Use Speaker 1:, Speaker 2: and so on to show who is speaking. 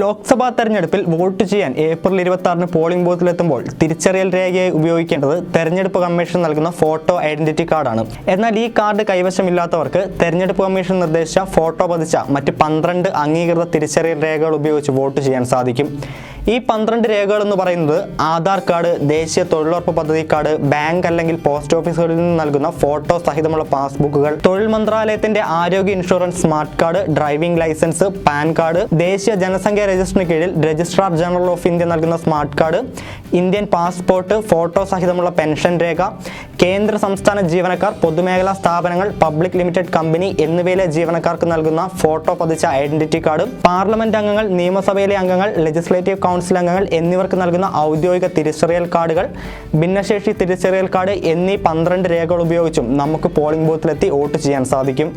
Speaker 1: ലോക്സഭാ തെരഞ്ഞെടുപ്പിൽ വോട്ട് ചെയ്യാൻ ഏപ്രിൽ ഇരുപത്തി ആറിന് പോളിംഗ് ബൂത്തിലെത്തുമ്പോൾ തിരിച്ചറിയൽ രേഖയായി ഉപയോഗിക്കേണ്ടത് തെരഞ്ഞെടുപ്പ് കമ്മീഷൻ നൽകുന്ന ഫോട്ടോ ഐഡന്റിറ്റി കാർഡാണ്. എന്നാൽ ഈ കാർഡ് കൈവശമില്ലാത്തവർക്ക് തെരഞ്ഞെടുപ്പ് കമ്മീഷൻ നിർദ്ദേശിച്ച ഫോട്ടോ പതിച്ച മറ്റ് പന്ത്രണ്ട് അംഗീകൃത തിരിച്ചറിയൽ രേഖകൾ ഉപയോഗിച്ച് വോട്ട് ചെയ്യാൻ സാധിക്കും. ഈ പന്ത്രണ്ട് രേഖകൾ എന്ന് പറയുന്നത് ആധാർ കാർഡ് ദേശീയ തൊഴിലുറപ്പ് പദ്ധതി കാർഡ് ബാങ്ക് അല്ലെങ്കിൽ പോസ്റ്റ് ഓഫീസുകളിൽ നിന്ന് നൽകുന്ന ഫോട്ടോ സഹിതമുള്ള പാസ്ബുക്കുകൾ തൊഴിൽ മന്ത്രാലയത്തിന്റെ ആരോഗ്യ insurance smart card driving licence PAN card ദേശീയ ജനസംഖ്യ രജിസ്റ്ററിന് കീഴിൽ രജിസ്ട്രാർ ജനറൽ ഓഫ് ഇന്ത്യ നൽകുന്ന smart card Indian passport photo സഹിതമുള്ള pension രേഖ കേന്ദ്ര സംസ്ഥാന ജീവനക്കാർ പൊതുമേഖലാ സ്ഥാപനങ്ങൾ പബ്ലിക് ലിമിറ്റഡ് കമ്പനി എന്നിവയിലെ ജീവനക്കാർക്ക് നൽകുന്ന ഫോട്ടോ പതിച്ച ഐഡന്റിറ്റി കാർഡും പാർലമെന്റ് അംഗങ്ങൾ നിയമസഭയിലെ അംഗങ്ങൾ ലെജിസ്ലേറ്റീവ് കൗൺസിൽ അംഗങ്ങൾ എന്നിവർക്ക് നൽകുന്ന ഔദ്യോഗിക തിരിച്ചറിയൽ കാർഡുകൾ ഭിന്നശേഷി തിരിച്ചറിയൽ കാർഡ് എന്നീ പന്ത്രണ്ട് രേഖകൾ ഉപയോഗിച്ചും നമുക്ക് പോളിംഗ് ബൂത്തിലെത്തി വോട്ട് ചെയ്യാൻ സാധിക്കും.